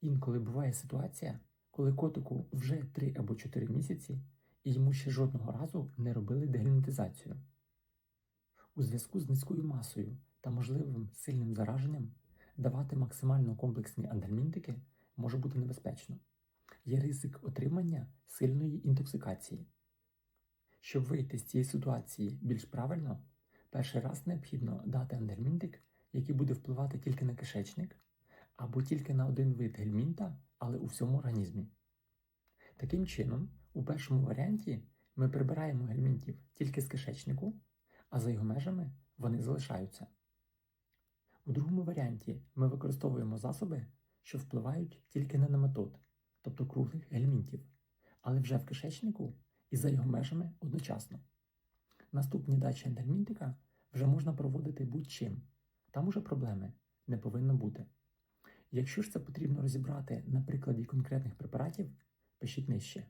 Інколи буває ситуація, коли котику вже 3 або 4 місяці і йому ще жодного разу не робили дегельмінтизацію. У зв'язку з низькою масою та можливим сильним зараженням давати максимально комплексні ангельмінтики може бути небезпечно. Є ризик отримання сильної інтоксикації. Щоб вийти з цієї ситуації більш правильно, перший раз необхідно дати ангельмінтик, який буде впливати тільки на кишечник, або тільки на один вид гельмінта, але у всьому організмі. Таким чином, у першому варіанті ми прибираємо гельмінтів тільки з кишечнику, а за його межами вони залишаються. У другому варіанті ми використовуємо засоби, що впливають тільки на нематод, тобто круглих гельмінтів, але вже в кишечнику і за його межами одночасно. Наступні дачі ендельмінтика вже можна проводити будь-чим, там уже проблеми не повинно бути. Якщо ж це потрібно розібрати на прикладі конкретних препаратів, пишіть нижче.